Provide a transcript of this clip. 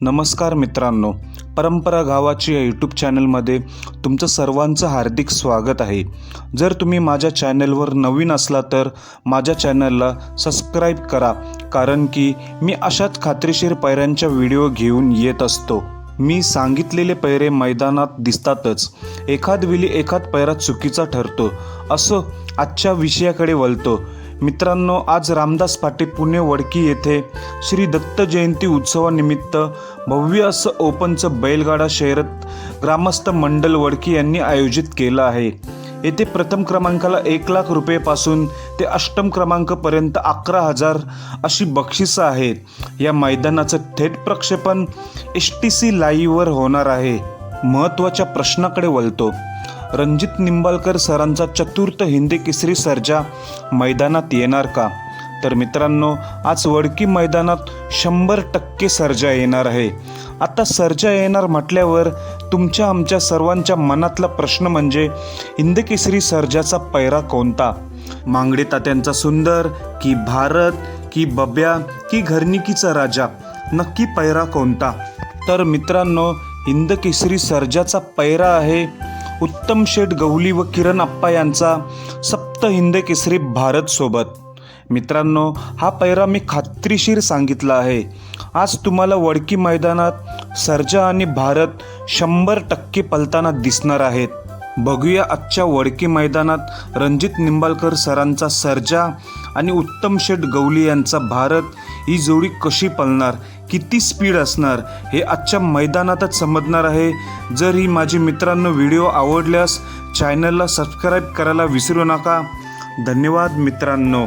नमस्कार मित्रांनो. परंपरा गावाची या यूट्यूब चॅनलमध्ये तुमचं सर्वांचं हार्दिक स्वागत आहे. जर तुम्ही माझ्या चॅनलवर नवीन असला तर माझ्या चॅनलला सबस्क्राईब करा कारण की मी अशाच खात्रीशीर पैऱ्यांच्या व्हिडिओ घेऊन येत असतो. मी सांगितलेले पैरे मैदानात दिसतातच. एखाद वेळी एखाद पैरा चुकीचा ठरतो. असं आजच्या विषयाकडे वळतो. मित्रांनो आज रामदास पाटील पुणे वडकी येथे श्री दत्त जयंती उत्सवानिमित्त भव्य असं ओपनचं बैलगाडा शहरात ग्रामस्थ मंडल वडकी यांनी आयोजित केलं आहे. येथे प्रथम क्रमांकाला एक लाख रुपयेपासून ते अष्टम क्रमांकपर्यंत अकरा हजार अशी बक्षिसं आहेत या मैदानाचं थेट प्रक्षेपण एस टी सी लाईव्हवर होणार आहे. महत्त्वाच्या प्रश्नाकडे वळतो. रणजित निंबाळकर सरांचा चतुर्थ हिंदी केसरी सर्जा मैदानात येणार का? तर मित्रांनो आज वडकी मैदानात शंभर टक्के सर्जा येणार आहे. आता सर्जा येणार म्हटल्यावर तुमच्या आमच्या सर्वांच्या मनातला प्रश्न म्हणजे हिंदकेसरी सर्जाचा पैरा कोणता? मांगडे तात्यांचा सुंदर की भारत की बब्या की घरनिकीचा राजा नक्की पैरा कोणता? तर मित्रांनो हिंद केसरी सर्जाचा पैरा आहे उत्तम शेठ गवली व किरण आप्पा यांचा सप्त हिंद केसरी भारत सोबत. मित्रांनो हा पैरा मी खात्रीशीर सांगितला आहे. आज तुम्हाला वडकी मैदानात सर्जा आणि भारत शंभर टक्के पलताना दिसणार आहेत. बघूया आजच्या वडकी मैदानात रणजित निंबाळकर सरांचा सर्जा आणि उत्तम शेठ गवली यांचा भारत ही जोडी कशी पळणार किती स्पीड असणार हे आजच्या मैदानातच समजणार आहे. जर ही माझी मित्रांनो व्हिडिओ आवडल्यास चॅनलला सबस्क्राईब करायला विसरू नका. धन्यवाद मित्रांनो.